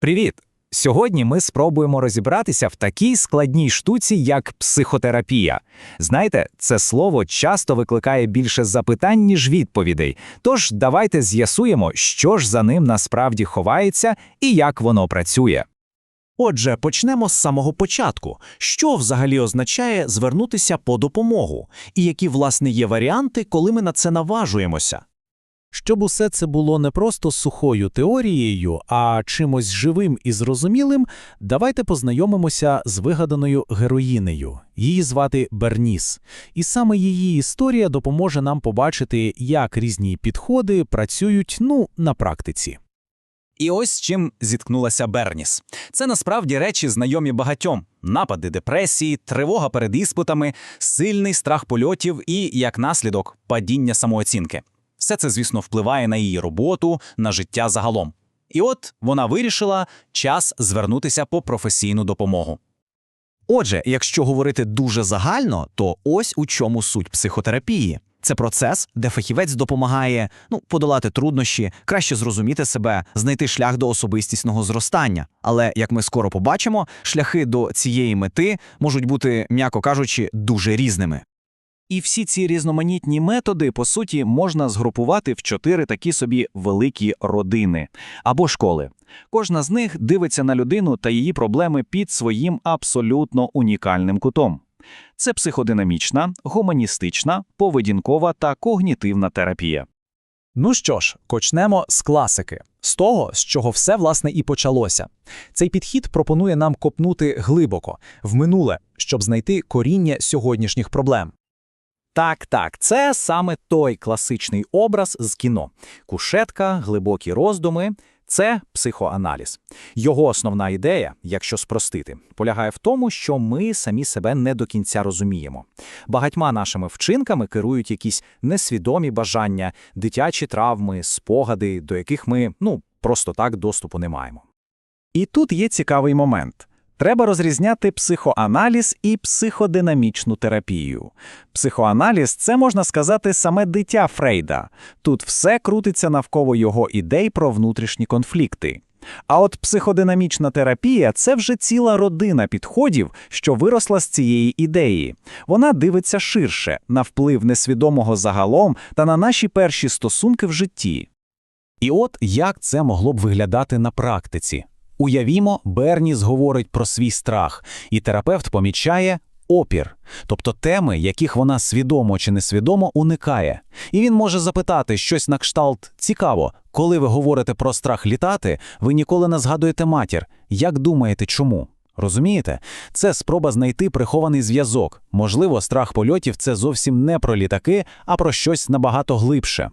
Привіт! Сьогодні ми спробуємо розібратися в такій складній штуці, як психотерапія. Знаєте, це слово часто викликає більше запитань, ніж відповідей. Тож давайте з'ясуємо, що ж за ним насправді ховається і як воно працює. Отже, почнемо з самого початку. Що взагалі означає звернутися по допомогу? І які, власне, є варіанти, коли ми на це наважуємося? Щоб усе це було не просто сухою теорією, а чимось живим і зрозумілим, давайте познайомимося з вигаданою героїнею. Її звати Берніс. І саме її історія допоможе нам побачити, як різні підходи працюють ну, на практиці. І ось чим зіткнулася Берніс. Це насправді речі знайомі багатьом: напади депресії, тривога перед іспитами, сильний страх польотів і, як наслідок, падіння самооцінки. Все це, звісно, впливає на її роботу, на життя загалом. І от вона вирішила час звернутися по професійну допомогу. Отже, якщо говорити дуже загально, то ось у чому суть психотерапії. Це процес, де фахівець допомагає ну, подолати труднощі, краще зрозуміти себе, знайти шлях до особистісного зростання. Але, як ми скоро побачимо, шляхи до цієї мети можуть бути, м'яко кажучи, дуже різними. І всі ці різноманітні методи, по суті, можна згрупувати в чотири такі собі великі родини або школи. Кожна з них дивиться на людину та її проблеми під своїм абсолютно унікальним кутом. Це психодинамічна, гуманістична, поведінкова та когнітивна терапія. Ну що ж, почнемо з класики, з того, з чого все власне і почалося. Цей підхід пропонує нам копнути глибоко, в минуле, щоб знайти коріння сьогоднішніх проблем. Так, так, це саме той класичний образ з кіно: кушетка, глибокі роздуми. Це психоаналіз. Його основна ідея, якщо спростити, полягає в тому, що ми самі себе не до кінця розуміємо. Багатьма нашими вчинками керують якісь несвідомі бажання, дитячі травми, спогади, до яких ми ну просто так доступу не маємо. І тут є цікавий момент. Треба розрізняти психоаналіз і психодинамічну терапію. Психоаналіз це можна сказати саме дитя Фрейда. Тут все крутиться навколо його ідей про внутрішні конфлікти. А от психодинамічна терапія це вже ціла родина підходів, що виросла з цієї ідеї. Вона дивиться ширше на вплив несвідомого загалом та на наші перші стосунки в житті. І от як це могло б виглядати на практиці. Уявімо, Берніс говорить про свій страх, і терапевт помічає опір, тобто теми, яких вона свідомо чи несвідомо уникає. І він може запитати щось на кшталт цікаво, коли ви говорите про страх літати, ви ніколи не згадуєте матір. Як думаєте, чому? Розумієте? Це спроба знайти прихований зв'язок. Можливо, страх польотів це зовсім не про літаки, а про щось набагато глибше.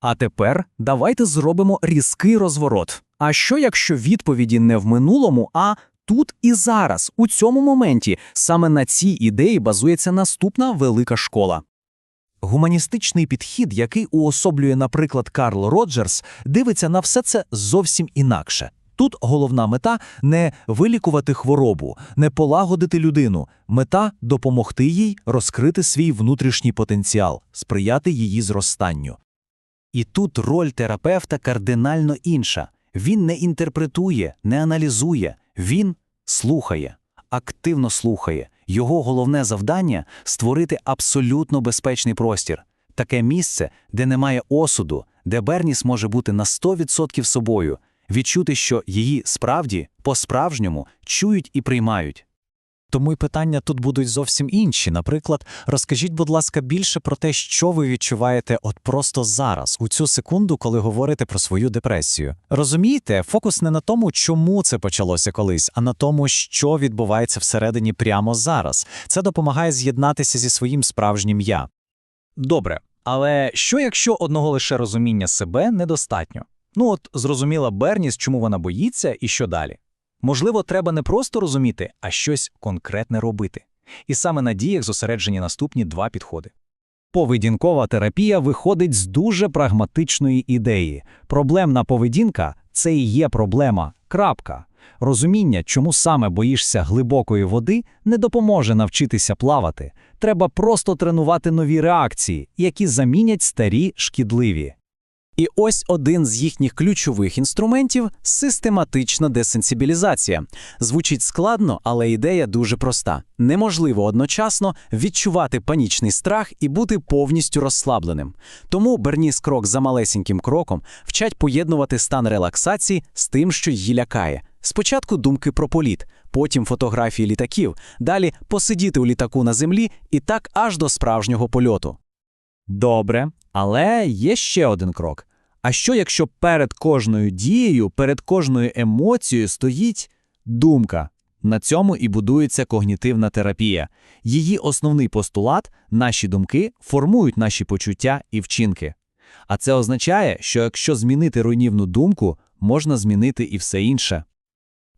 А тепер давайте зробимо різкий розворот. А що якщо відповіді не в минулому, а тут і зараз, у цьому моменті, саме на цій ідеї базується наступна велика школа. Гуманістичний підхід, який уособлює, наприклад, Карл Роджерс, дивиться на все це зовсім інакше. Тут головна мета не вилікувати хворобу, не полагодити людину. Мета допомогти їй розкрити свій внутрішній потенціал, сприяти її зростанню. І тут роль терапевта кардинально інша. Він не інтерпретує, не аналізує, він слухає, активно слухає. Його головне завдання створити абсолютно безпечний простір, таке місце, де немає осуду, де Берніс може бути на 100% собою, відчути, що її справді по-справжньому чують і приймають. Тому й питання тут будуть зовсім інші. Наприклад, розкажіть, будь ласка, більше про те, що ви відчуваєте от просто зараз, у цю секунду, коли говорите про свою депресію. Розумієте, фокус не на тому, чому це почалося колись, а на тому, що відбувається всередині прямо зараз. Це допомагає з'єднатися зі своїм справжнім я. Добре, але що якщо одного лише розуміння себе недостатньо? Ну от зрозуміла Берніс, чому вона боїться, і що далі? Можливо, треба не просто розуміти, а щось конкретне робити. І саме на діях зосереджені наступні два підходи. Поведінкова терапія виходить з дуже прагматичної ідеї. Проблемна поведінка це і є проблема. Крапка. Розуміння, чому саме боїшся глибокої води, не допоможе навчитися плавати. Треба просто тренувати нові реакції, які замінять старі шкідливі. І ось один з їхніх ключових інструментів систематична десенсибілізація. Звучить складно, але ідея дуже проста. Неможливо одночасно відчувати панічний страх і бути повністю розслабленим. Тому Берніс крок за малесеньким кроком вчать поєднувати стан релаксації з тим, що її лякає. Спочатку думки про політ, потім фотографії літаків, далі посидіти у літаку на землі і так аж до справжнього польоту. Добре, але є ще один крок. А що, якщо перед кожною дією, перед кожною емоцією стоїть думка? На цьому і будується когнітивна терапія. Її основний постулат наші думки формують наші почуття і вчинки. А це означає, що якщо змінити руйнівну думку, можна змінити і все інше.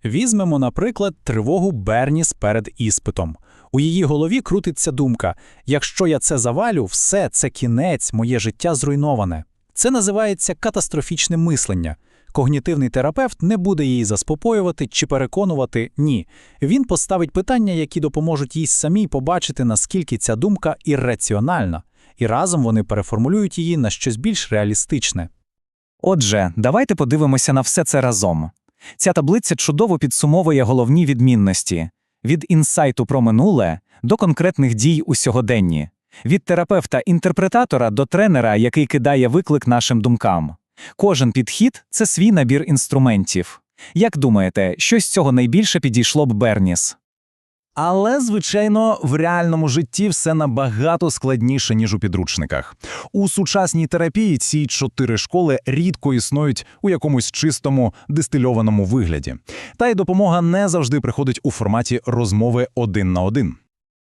Візьмемо, наприклад, тривогу Берніс перед іспитом. У її голові крутиться думка: якщо я це завалю, все це кінець, моє життя зруйноване. Це називається катастрофічне мислення. Когнітивний терапевт не буде її заспокоювати чи переконувати ні. Він поставить питання, які допоможуть їй самій побачити, наскільки ця думка ірраціональна, і разом вони переформулюють її на щось більш реалістичне. Отже, давайте подивимося на все це разом. Ця таблиця чудово підсумовує головні відмінності від інсайту про минуле до конкретних дій у сьогоденні, від терапевта-інтерпретатора до тренера, який кидає виклик нашим думкам. Кожен підхід це свій набір інструментів. Як думаєте, що з цього найбільше підійшло б Берніс? Але, звичайно, в реальному житті все набагато складніше, ніж у підручниках. У сучасній терапії ці чотири школи рідко існують у якомусь чистому дистильованому вигляді. Та й допомога не завжди приходить у форматі розмови один на один.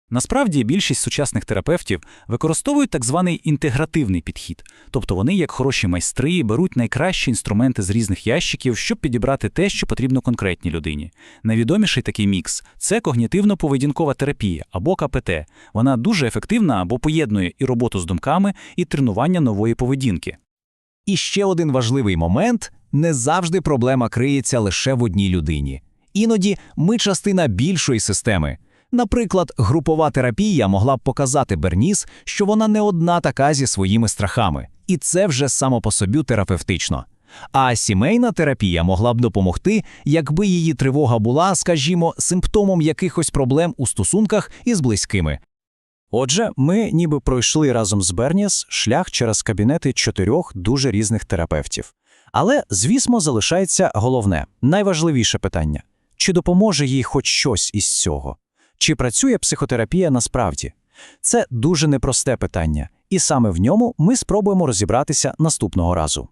Насправді більшість сучасних терапевтів використовують так званий інтегративний підхід, тобто вони, як хороші майстри, беруть найкращі інструменти з різних ящиків, щоб підібрати те, що потрібно конкретній людині. Найвідоміший такий мікс це когнітивно-поведінкова терапія або КПТ. Вона дуже ефективна, бо поєднує і роботу з думками, і тренування нової поведінки. І ще один важливий момент не завжди проблема криється лише в одній людині. Іноді ми частина більшої системи. Наприклад, групова терапія могла б показати Берніс, що вона не одна така зі своїми страхами, і це вже само по собі терапевтично. А сімейна терапія могла б допомогти, якби її тривога була, скажімо, симптомом якихось проблем у стосунках із близькими. Отже, ми ніби пройшли разом з Берніс шлях через кабінети чотирьох дуже різних терапевтів. Але, звісно, залишається головне, найважливіше питання: чи допоможе їй хоч щось із цього? Чи працює психотерапія насправді? Це дуже непросте питання, і саме в ньому ми спробуємо розібратися наступного разу.